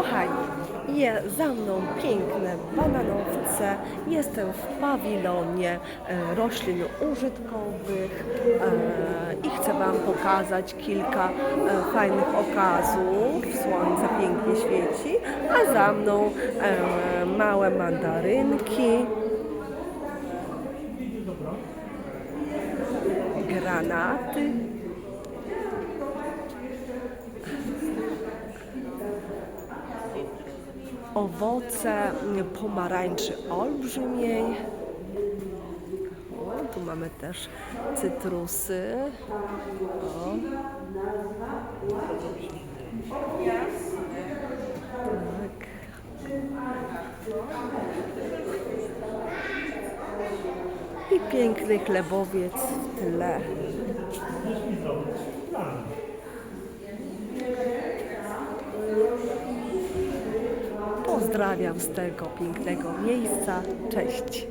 Kochani, je za mną piękne bananowce. Jestem w pawilonie e, roślin użytkowych e, i chcę Wam pokazać kilka e, fajnych okazów. Słońce pięknie świeci, a za mną małe mandarynki. Granaty. Owoce pomarańczy olbrzymiej. O, tu mamy też cytrusy. O. Tak. I piękny chlebowiec w tle. Pozdrawiam z tego pięknego miejsca. Cześć.